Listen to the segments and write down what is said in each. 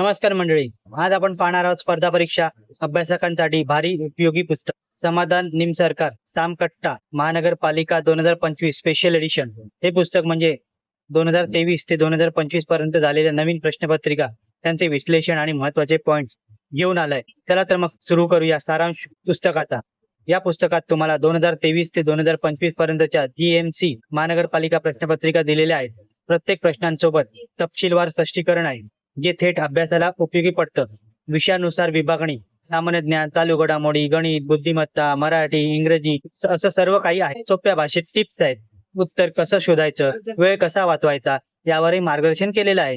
नमस्कार मंडळी. आज आपण पाहणार आहोत स्पर्धा परीक्षा अभ्यासकांसाठी भारी उपयोगी पुस्तक समाधान निम सरकार सामकट्टा महानगरपालिका दोन हजार पंचवीस स्पेशल एडिशन हे पुस्तक म्हणजे दोन हजार तेवीस ते दोन हजार पंचवीसपर्यंत झालेल्या नवीन प्रश्नपत्रिका त्यांचे विश्लेषण आणि महत्त्वाचे पॉइंट्स घेऊन आलाय. चला तर मग सुरू करूया सारांश पुस्तकाचा. या पुस्तकात तुम्हाला दोन हजार तेवीस ते दोन हजार पंचवीस पर्यंतच्या जीएमसी महानगरपालिका प्रश्नपत्रिका दिलेल्या आहेत. प्रत्येक प्रश्नांसोबत तपशीलवार स्पष्टीकरण आहे. जे थेट अभ्यासाला उपयोगी पडतं. विषयानुसार विभागणी सामान्य ज्ञान चालू घडामोडी गणित बुद्धिमत्ता मराठी इंग्रजी असं सर्व काही आहे सोप्या भाषेत टिप्स आहेत. उत्तर कसं शोधायचं? वेळ कसा वाचवायचा? यावरही मार्गदर्शन केलेलं आहे.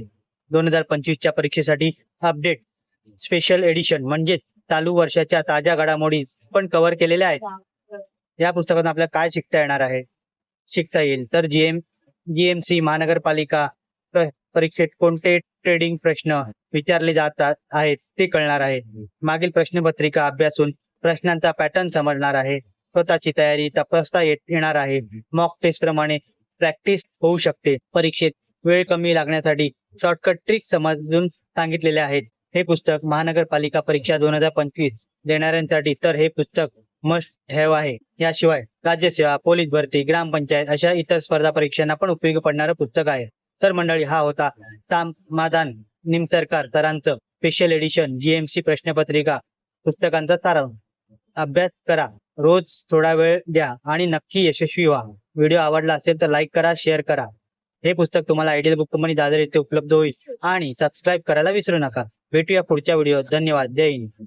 दोन हजार पंचवीसच्या परीक्षेसाठी अपडेट स्पेशल एडिशन म्हणजे चालू वर्षाच्या ताज्या घडामोडी पण कव्हर केलेल्या आहेत. या पुस्तकातून आपल्याला काय शिकता येणार आहे? शिकता येईल. तर जीएम जीएमसी महानगरपालिका परीक्षेत कोणते ट्रेडिंग प्रश्न विचारले जातात आहेत ते कळणार आहे. मागील प्रश्नपत्रिका अभ्यासून प्रश्नांचा पॅटर्न समजणार आहे. स्वतःची तयारी तपासता येत येणार आहे. मॉक टेस्ट प्रमाणे प्रॅक्टिस होऊ शकते. परीक्षेत वेळ कमी लागण्यासाठी शॉर्टकट ट्रिक समजून सांगितलेले आहेत. हे पुस्तक महानगरपालिका परीक्षा दोन हजार पंचवीस देणाऱ्यांसाठी तर हे पुस्तक मस्ट हॅव आहे. याशिवाय राज्यसेवा पोलीस भरती ग्रामपंचायत अशा इतर स्पर्धा परीक्षांना पण उपयोगी पडणारं पुस्तक आहे. तर मंडळी हा होता समाधान निम सरकार सरांचं स्पेशल एडिशन जीएमसी प्रश्नपत्रिका. पुस्तकांचा सारांश. अभ्यास करा. रोज थोडा वेळ द्या आणि नक्की यशस्वी व्हा. व्हिडिओ आवडला असेल तर लाईक करा शेअर करा. हे पुस्तक तुम्हाला आयडियल बुक कंपनी दादर येथे उपलब्ध होईल. आणि सबस्क्राईब करायला विसरू नका. भेटूया पुढच्या व्हिडिओ धन्यवाद. जय हिंद.